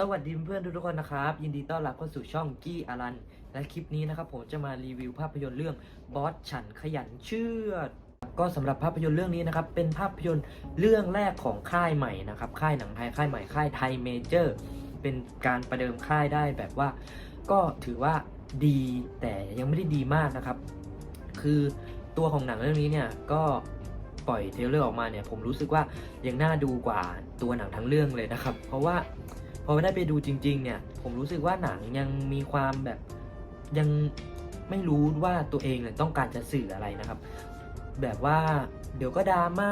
สวัสดีเพื่อนทุกๆคนนะครับ ยินดีต้อนรับเข้าสู่ช่องกี้อารัน และคลิปนี้นะครับผมจะมารีวิวภาพยนตร์เรื่องบอสฉันขยันเชื่อดก็สำหรับภาพยนตร์เรื่องนี้นะครับเป็นภาพยนตร์เรื่องแรกของค่ายใหม่นะครับค่ายหนังไทยค่ายใหม่ค่ายไทยเมเจอร์เป็นการประเดิมค่ายได้แบบว่า ก็ถือว่าดีแต่ยังไม่ได้ดีมากนะครับ คือตัวของหนังเรื่องนี้เนี่ยก็ปล่อยเทรลเลอร์ออกมาเนี่ยผมรู้สึกว่ายังน่าดูกว่าตัวหนังทั้งเรื่องเลยนะครับ เพราะว่า พอได้ไปดูจริง ๆ เนี่ย ผมรู้สึกว่าหนังยังมีความแบบยังไม่รู้ว่าตัวเองเนี่ยต้องการจะสื่ออะไรนะครับ แบบว่าเดี๋ยวก็ดราม่า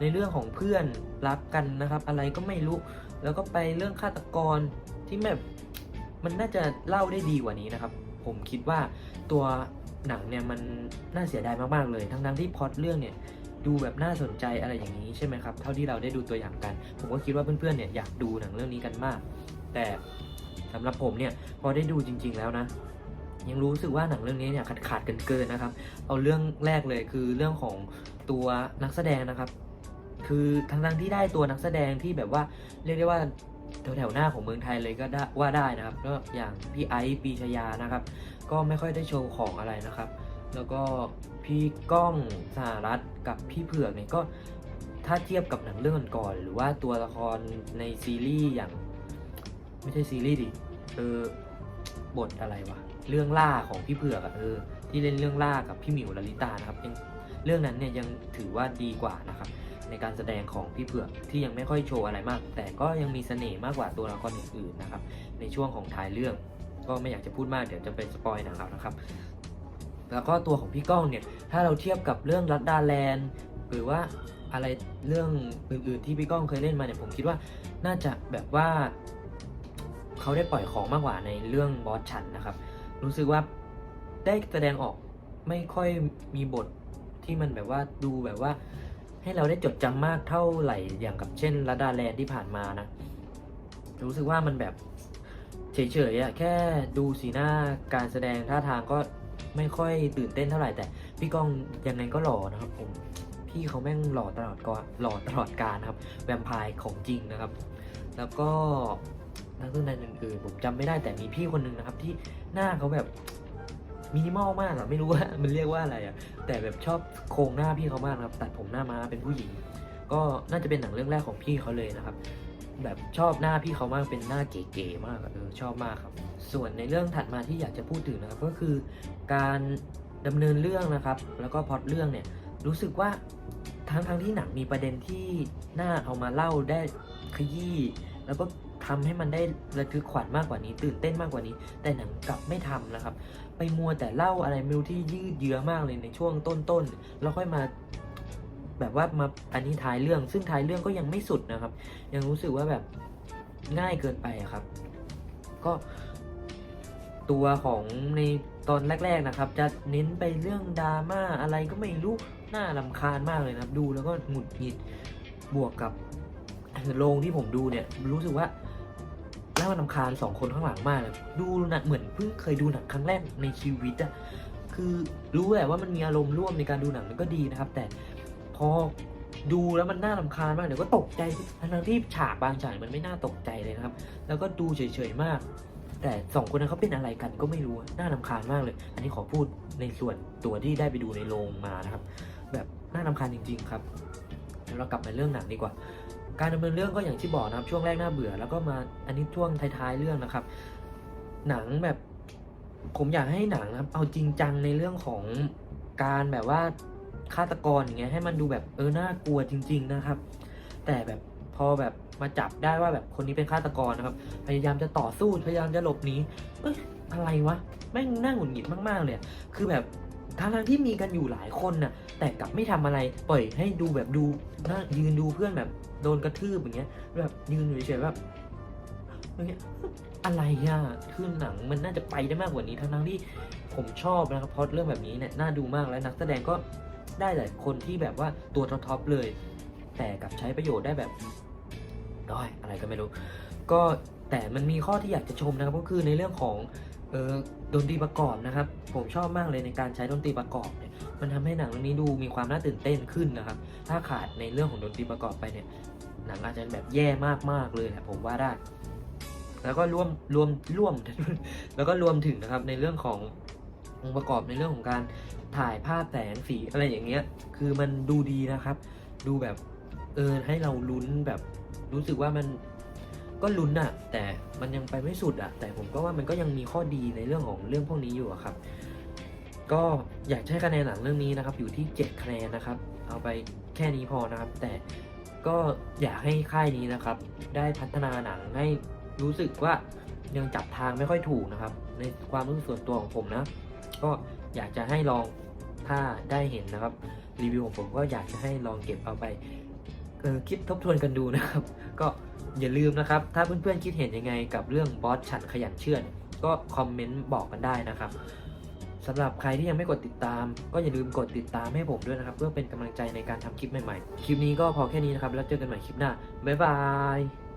ในเรื่องของเพื่อนรักกันนะครับ อะไรก็ไม่รู้ แล้วก็ไปเรื่องฆาตกรที่แบบมันน่าจะเล่าได้ดีกว่านี้นะครับ ผมคิดว่าตัวหนังเนี่ยมันน่าเสียดายมากๆเลย ทั้งๆที่พอตเรื่องเนี่ย ดูแบบน่าสนใจอะไรอย่างนี้ใช่ไหมครับ เท่าที่เราได้ดูตัวอย่างกัน ผมก็คิดว่าเพื่อนๆเนี่ยอยากดูหนังเรื่องนี้กันมาก แต่สำหรับผมเนี่ยพอได้ดูจริง ๆ แล้วนะ ยังรู้สึกว่าหนังเรื่องนี้เนี่ยขาดขาดกันเกินนะครับ เอาเรื่องแรกเลยคือเรื่องของตัวนักแสดงนะครับ คือทั้งๆที่ได้ตัวนักแสดงที่แบบว่าเรียกได้ว่าแถวๆหน้าของเมืองไทยเลยก็ได้ว่าได้นะครับก็อย่างพี่ไอซ์ปีชยานะครับ ก็ไม่ค่อยได้โชว์ของอะไรนะครับ แล้วก็พี่ก้องสหรัฐกับพี่เผือกเนี่ยก็ถ้าเทียบกับหนังเรื่องก่อนหรือว่าตัวละครในซีรีส์อย่าง ไม่ใช่ซีรีส์ดิเออบทอะไรวะเรื่องล่าของพี่เผือกอะเออที่เล่นเรื่องล่ากับพี่หมิวลลิตานะครับยังเรื่องนั้นเนี่ยยังถือว่าดีกว่านะครับในการแสดงของพี่เผือกที่ยังไม่ค่อยโชว์อะไรมาก แต่ก็ยังมีเสน่ห์มากกว่าตัวละครอื่นๆนะครับในช่วงของท้ายเรื่อง ก็ไม่อยากจะพูดมากเดี๋ยวจะเป็นสปอยหนังเอานะครับ แล้วก็ตัวของพี่ก้องเนี่ย ถ้าเราเทียบกับเรื่องรัดดาแลนด์หรือว่าอะไรเรื่องอื่นๆที่พี่ก้องเคยเล่นมาเนี่ยผมคิดว่าน่าจะแบบว่าเขาได้ปล่อยของมากกว่าในเรื่องบอสชันนะครับ รู้สึกว่าได้แสดงออกไม่ค่อยมีบทที่มันแบบว่าดูแบบว่า ให้เราได้จดจำมากเท่าไหร่อย่างกับเช่นรัดดาแลนด์ที่ผ่านมานะ รู้สึกว่ามันแบบเฉยๆอะแค่ดูสีหน้าการแสดงท่าทางก็ ไม่ค่อยตื่นเต้นเท่าไหร่แต่พี่ก้องยังไงก็หล่อนะครับผมพี่เขาแม่งหล่อตลอดก็หล่อตลอดการครับ แวมไพร์ของจริงนะครับ แล้วก็นักแสดงอื่นๆผมจำไม่ได้แต่มีพี่คนหนึ่งนะครับ ที่หน้าเขาแบบมินิมอลมากอะไม่รู้ว่ามันเรียกว่าอะไรอะแต่แบบชอบโครงหน้าพี่เขามากนะครับตัดผมหน้าม้าเป็นผู้หญิง ก็น่าจะเป็นหนังเรื่องแรกของพี่เขาเลยนะครับ แบบชอบหน้าพี่เขามากเป็นหน้าเก๋ๆมากอะเออชอบมากครับ ส่วนในเรื่องถัดมาที่อยากจะพูดถึงนะครับก็คือการดำเนินเรื่องนะครับ แล้วก็พอตเรื่องเนี่ยรู้สึกว่าทั้งทั้งที่หนังมีประเด็นที่น่าเอามาเล่าได้ขยี้แล้วก็ทำให้มันได้ระทึกขวัญมากกว่านี้ ตื่นเต้นมากกว่านี้ แต่หนังกลับไม่ทำนะครับ ไปมัวแต่เล่าอะไรไม่รู้ที่ยืดเยื้อมากเลยในช่วงต้นๆแล้วค่อยมาแบบว่ามาอันนี้ท้ายเรื่อง ซึ่งท้ายเรื่องก็ยังไม่สุดนะครับ ยังรู้สึกว่าแบบง่ายเกินไปครับ ก็ ตัวของในตอนแรก ๆนะครับ จะเน้นไปเรื่องดราม่าอะไรก็ไม่รู้น่าลำคาญมากเลยนะครับ ดูแล้วก็หงุดหงิดบวกกับโรงที่ผมดูเนี่ยรู้สึกว่าน่าลำคาญสองคนข้างหลังมากเลยดูหนังเหมือนเพิ่งเคยดูหนังครั้งแรกในชีวิตอะคือรู้แหละว่ามันมีอารมณ์ร่วมในการดูหนังมันก็ดีนะครับ แต่พอดูแล้วมันน่าลำคาญมากเดี๋ยวก็ตกใจทั้งที่ฉากบางฉากมันไม่น่าตกใจเลยนะครับ แล้วก็ดูเฉยๆมาก แต่สองคนนั้นเขาเป็นอะไรกันก็ไม่รู้น่าลำคาญมากเลย อันนี้ขอพูดในส่วนตัวที่ได้ไปดูในโรงมานะครับ แบบน่าลำคาญจริง ๆ ครับเดี๋ยวเรากลับมาเรื่องหนังดีกว่า การดำเนินเรื่องก็อย่างที่บอกนะครับช่วงแรกน่าเบื่อ แล้วก็มาอันนี้ช่วงท้ายๆเรื่องนะครับ หนังแบบผมอยากให้หนังนะครับ เอาจริงจังในเรื่องของการแบบว่าฆาตกรอย่างเงี้ยให้มันดูแบบเออน่ากลัวจริง ๆนะครับ แต่แบบพอแบบ มาจับได้ว่าแบบคนนี้เป็นฆาตกรนะครับ พยายามจะต่อสู้พยายามจะหลบหนีเอ้ยอะไรวะแม่งน่าหงุดหงิดมากๆเลยคือแบบทางทางที่มีกันอยู่หลายคนน่ะแต่กลับไม่ทำอะไรปล่อยให้ดูแบบดูน่ายืนดูเพื่อนแบบโดนกระทืบอย่างเงี้ย แบบยืนอยู่เฉยๆแบบอย่างเงี้ยอะไรอะคือหนังมันน่าจะไปได้มากกว่านี้ทั้งทั้งที่ผมชอบนะครับเพราะเรื่องแบบนี้เนี่ยน่าดูมากและนักแสดงก็ได้หลายคนที่แบบว่าตัวท็อปๆเลย แต่กลับใช้ประโยชน์ได้แบบ ด้อยอะไรก็ไม่รู้ ก็แต่มันมีข้อที่อยากจะชมนะครับก็คือในเรื่องของเออดนตรีประกอบนะครับ ผมชอบมากเลยในการใช้ดนตรีประกอบเนี่ยมันทำให้หนังเรื่องนี้ดูมีความน่าตื่นเต้นขึ้นนะครับ ถ้าขาดในเรื่องของดนตรีประกอบไปเนี่ยหนังอาจจะแบบแย่มากๆเลยแหละผมว่าได้ แล้วก็ร่วมรวมร่วม แล้วก็รวมถึงนะครับในเรื่องขององค์ประกอบในเรื่องของการถ่ายภาพแสงสีอะไรอย่างเงี้ย คือมันดูดีนะครับ ดูแบบเออให้เราลุ้นแบบ รู้สึกว่ามันก็ลุ้นอะแต่มันยังไปไม่สุดอะแต่ผมก็ว่ามันก็ยังมีข้อดีในเรื่องของเรื่องพวกนี้อยู่อะครับ ก็อยากให้คะแนนหนังเรื่องนี้นะครับ อยู่ที่ 7 คะแนนนะครับ เอาไปแค่นี้พอนะครับ แต่ก็อยากให้ค่ายนี้นะครับ ได้พัฒนาหนังให้รู้สึกว่ายังจับทางไม่ค่อยถูกนะครับ ในความรู้สึกส่วนตัวของผมนะ ก็อยากจะให้ลองถ้าได้เห็นนะครับรีวิวของผมก็อยากจะให้ลองเก็บเอาไป คิดทบทวนกันดูนะครับ ก็อย่าลืมนะครับ ถ้าเพื่อนๆคิดเห็นยังไงกับเรื่องบอสฉันขยันเชื่อน ก็คอมเมนต์บอกกันได้นะครับสำหรับใครที่ยังไม่กดติดตาม ก็อย่าลืมกดติดตามให้ผมด้วยนะครับ เพื่อเป็นกำลังใจในการทำคลิปใหม่ๆ คลิปนี้ก็พอแค่นี้นะครับ แล้วเจอกันใหม่คลิปหน้า บ๊ายบาย